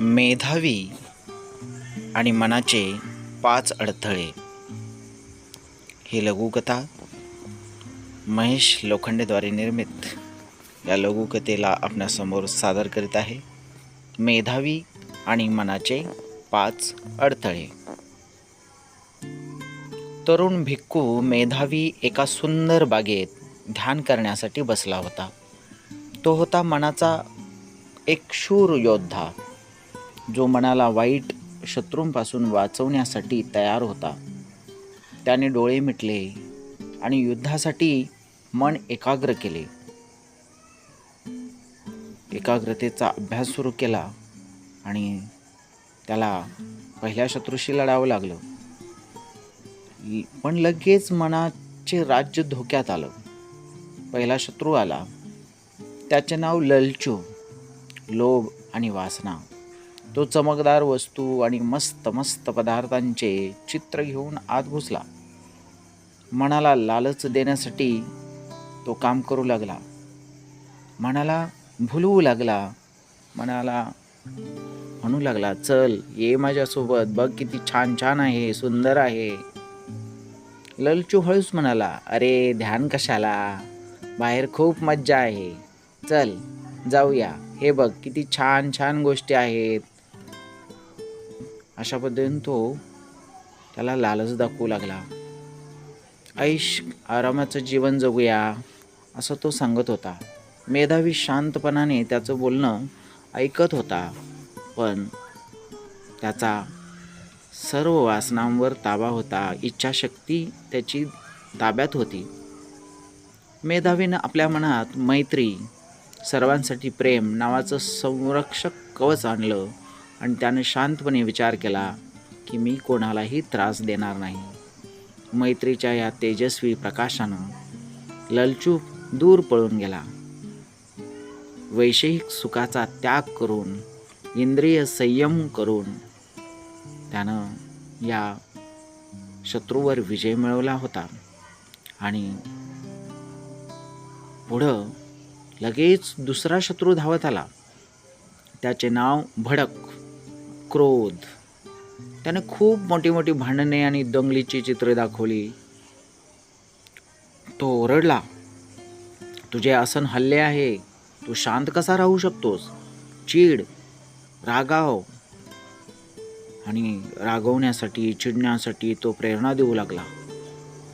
मेधावी आणि मनाचे पाच अडथळे. ही लघुकथा महेश लोखंडेद्वारे निर्मित. या लघुकथेला आपणासमोर सादर करीत आहे मेधावी आणि मनाचे पाच अडथळे. तरुण भिक्खू मेधावी एका सुंदर बागेत ध्यान करण्यासाठी बसला होता. तो होता मनाचा एक शूर योद्धा. जो मनाला वाईट शत्रूंपासून वाचवण्यासाठी तयार होता. त्याने डोळे मिटले आणि युद्धासाठी मन एकाग्र केले. एकाग्रतेचा अभ्यास सुरू केला आणि त्याला पहिल्या शत्रूशी लढावं लागलं. पण लगेच मनाचे राज्य धोक्यात आलं. पहिला शत्रू आला. त्याचे नाव ललचू लोभ आणि वासना. तो चमकदार वस्तू आणि मस्त मस्त पदार्थांचे चित्र घेऊन आत घुसला. मनाला लालच देण्यासाठी तो काम करू लागला. मनाला भुलवू लागला. मनाला म्हणू लागला चल ये माझ्यासोबत बघ किती छान छान आहे सुंदर आहे. ललचू हळूच म्हणाला अरे ध्यान कशाला? बाहेर खूप मज्जा आहे. चल जाऊया. हे बघ किती छान छान गोष्टी आहेत. अशा पद्धतीने तो त्याला लालच दाखवू लागला. ऐश आरामाचं जीवन जगूया असं तो सांगत होता. मेधावी शांतपणाने त्याचं बोलणं ऐकत होता पण त्याचा सर्व वासनांवर ताबा होता इच्छाशक्ती त्याची ताब्यात होती. मेधावीनं आपल्या मनात मैत्री सर्वांसाठी प्रेम नावाचं संरक्षक कवच आणलं. आणि त्याने शांतपणे विचार केला की मी कोणालाही त्रास देणार नाही. मैत्रीच्या या तेजस्वी प्रकाशानं ललचूप दूर पळून गेला. वैषयिक सुखाचा त्याग करून इंद्रिय संयम करून त्यानं या शत्रूवर विजय मिळवला होता. आणि पुढं लगेच दुसरा शत्रू धावत आला. त्याचे नाव भडक. क्रोध. त्याने खूप मोठी मोठी भांडणे आणि दंगलीची चित्रे दाखवली. तो ओरडला तुझे आसन हल्ले आहे. तू शांत कसा राहू शकतोस? चीड रागाव. आणि रागवण्यासाठी चिडण्यासाठी तो प्रेरणा देऊ लागला.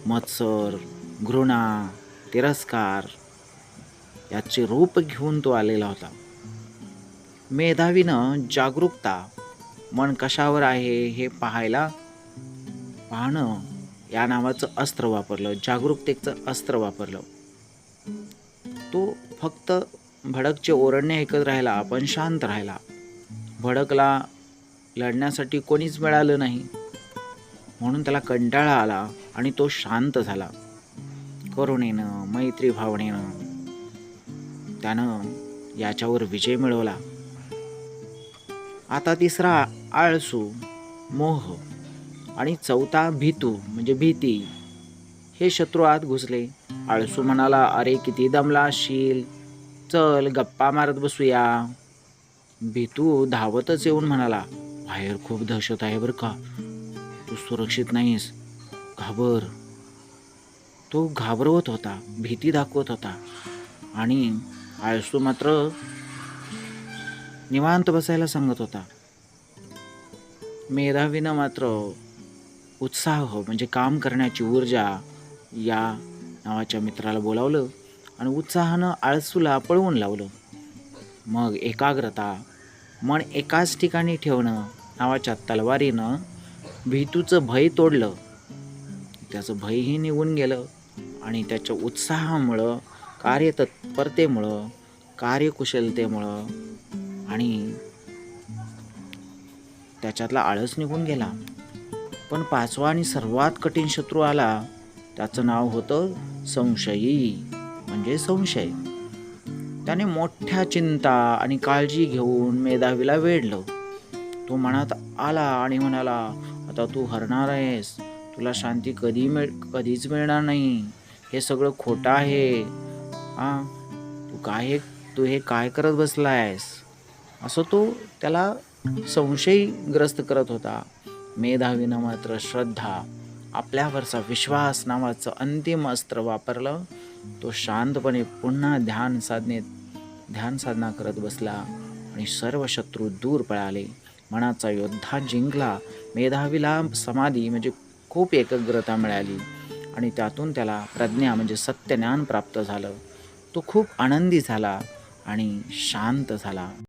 मत्सर घृणा तिरस्कार याचे रूप घेऊन तो आलेला होता. मेधावीनं जागरूकता मन कशावर आहे हे पाहायला पाहणं या नावाचं अस्त्र वापरलं जागरूकतेचं अस्त्र वापरलं. तो फक्त भडकचे ओरडणे ऐकत राहिला आपण शांत राहिला. भडकला लढण्यासाठी कोणीच मिळालं नाही. म्हणून त्याला कंटाळा आला आणि तो शांत झाला. करुणेनं मैत्री भावनेनं त्यानं याच्यावर विजय मिळवला. आता तिसरा आळसू मोह आणि चौथा भीतू म्हणजे भीती. हे शत्रू आत घुसले. आळसू म्हणाला अरे किती दमला असशील चल गप्पा मारत बसूया. भीतू धावतच येऊन म्हणाला बाहेर खूप दहशत आहे बरं का. तू सुरक्षित नाहीस. घाबर. तो घाबरवत होता भीती दाखवत होता. आणि आळसू मात्र निवांत बसायला सांगत होता. मेधावीनं मात्र उत्साह हो, म्हणजे काम करण्याची ऊर्जा या नावाच्या मित्राला बोलावलं आणि उत्साहानं आळसूला पळवून लावलं. मग एकाग्रता मन एकाच ठिकाणी ठेवणं नावाच्या तलवारीनं भीतूचं भय तोडलं. त्याचं भयही निघून गेलं आणि त्याच्या उत्साहामुळं कार्यतत्परतेमुळं कार्यकुशलतेमुळं आणि त्याच्यातला आळस निघून गेला. पण पाचवा आणि सर्वात कठीण शत्रू आला. त्याचं नाव होतं संशयी म्हणजे संशय. त्याने मोठ्या चिंता आणि काळजी घेऊन मेधावीला वेढलं. तो मनात आला आणि म्हणाला आता तू हरणार आहेस. तुला शांती कधी मिळ कधीच मिळणार नाही. हे सगळं खोटं आहे. हां तू काय हे तू हे काय करत बसला आहेस असं तो त्याला संशयग्रस्त करत होता. मेधावीनं मात्र श्रद्धा आपल्यावरचा विश्वास नावाचं अंतिम अस्त्र वापरलं. तो शांतपणे पुन्हा ध्यान साधनेत ध्यान साधना करत बसला आणि सर्व शत्रू दूर पळाले. मनाचा योद्धा जिंकला. मेधावीला समाधी म्हणजे खूप एकाग्रता मिळाली आणि त्यातून त्याला प्रज्ञा म्हणजे सत्यज्ञान प्राप्त झालं. तो खूप आनंदी झाला आणि शांत झाला.